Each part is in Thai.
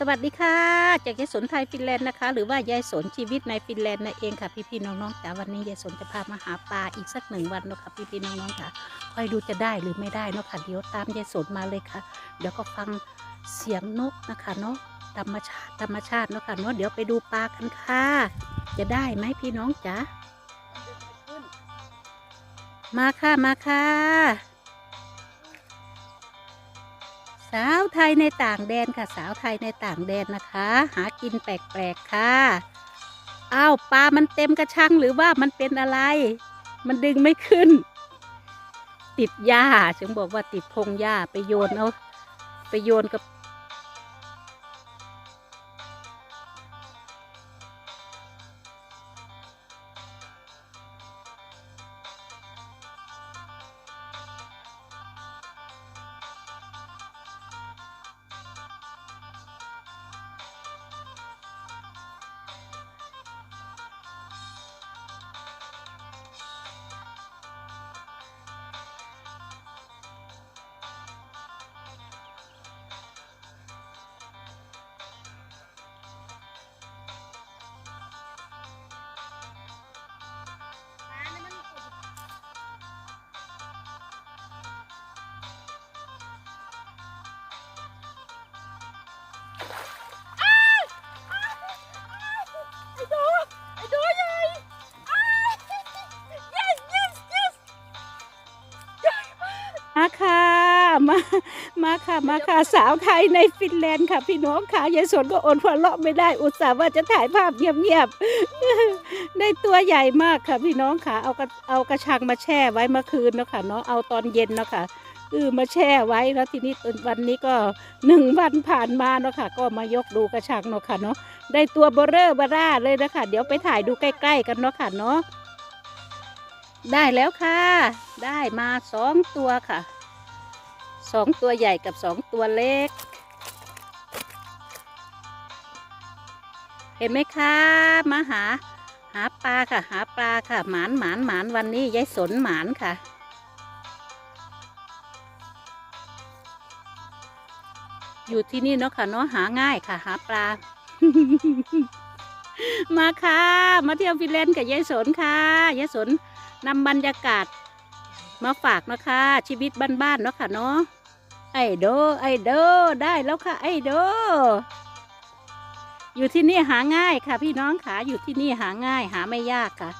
สวัสดีค่ะ จากยายสนไทยฟินแลนด์นะคะ หรือว่ายายสนชีวิตในฟินแลนด์นั่นเองค่ะ พี่ๆน้องๆจ๋าวันนี้ยายสนจะพามาหาปลาอีกสักหนึ่งวันเนาะค่ะพี่ๆน้องๆจ๋าคอยดูจะได้หรือไม่ได้เนาะค่ะเดี๋ยวตามยายสนมาเลยค่ะ เดี๋ยวก็ฟังเสียงนกนะคะเนาะธรรมชาติธรรมชาติเนาะค่ะเนาะเดี๋ยวไปดูปลากันค่ะ จะได้ไหมพี่น้องจ๋ามาค่ะมาค่ะ สาวไทยในต่างแดนค่ะ สาวไทยในต่างแดนนะคะ หากินแปลกๆค่ะอ้าวปลามันเต็มกระชังหรือว่ามันเป็นอะไร มันดึงไม่ขึ้น ติดหญ้าฉันบอกว่าติดพงหญ้าไปโยนเอาไปโยนกับ มาค่ะมามาค่ะมาค่ะสาวไทยในฟินแลนด์ค่ะ พี่น้องค่ะยายสวนก็อดหัวเราะไม่ได้อุตส่าห์ว่าจะถ่ายภาพเงียบๆได้ตัวใหญ่มากค่ะ พี่น้องค่ะเอากระเอากระชังมาแช่ไว้เมื่อคืนเนาะค่ะเนาะเอาตอนเย็นเนาะค่ะเออมาแช่ไว้แล้วทีนี้วันนี้ก็หนึ่งวันผ่านมาเนาะค่ะ ก็มายกดูกระชังเนาะค่ะเนาะได้ตัวเบอร์เรอร์เบอร่าเลยนะคะเดี๋ยวไปถ่ายดูใกล้ ๆ กันเนาะค่ะเนาะ ได้แล้วค่ะ ได้มาสองตัวค่ะสองตัวใหญ่กับสองตัวเล็ก เห็นไหมคะ มาหา หาปลาค่ะ หาปลาค่ะ หมานหมานหมานวันนี้ยายสนหมานค่ะ อยู่ที่นี่เนาะค่ะเนาะหาง่ายค่ะ หาปลา มาค่ะ มาเที่ยวฟินแลนด์กับยายสนค่ะยายสน นำบรรยากาศ มาฝากนะคะ ชีวิตบ้านๆเนาะค่ะเนาะไอโดไอโดได้แล้วค่ะ ไอโด อยู่ที่นี่หาง่ายค่ะ พี่น้องค่ะอยู่ที่นี่หาง่าย หาไม่ยากค่ะ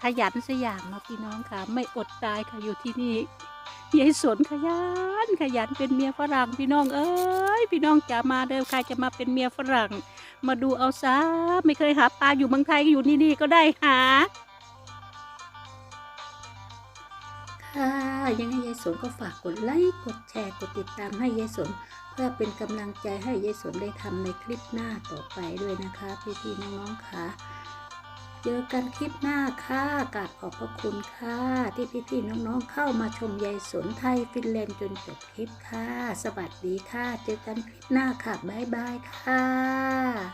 ขยันสยามเนาะพี่น้องค่ะ ไม่อดตายค่ะอยู่ที่นี่ ยายสนขยันขยันเป็นเมียฝรั่งพี่น้องเอ้ยพี่น้องจะมาเดิมใครจะมาเป็นเมียฝรั่ง มาดูเอาซะไม่เคยหาปลาอยู่เมืองไทยอยู่นี่นี่ก็ได้หาค่ะยังไงยายสนก็ฝากกดไลค์กดแชร์กดติดตามให้ยายสน เพื่อเป็นกำลังใจให้ยายสนได้ทำในคลิปหน้าต่อไปด้วยนะคะพี่พี่ๆน้องๆค่ะ เจอกันคลิปหน้าค่ะกราบขอบพระคุณค่ะที่พี่พี่ๆน้องๆเข้ามาชมยายสนไทยฟินแลนด์จนจบคลิปค่ะ สวัสดีค่ะ เจอกันคลิปหน้าค่ะ บ๊ายบายค่ะ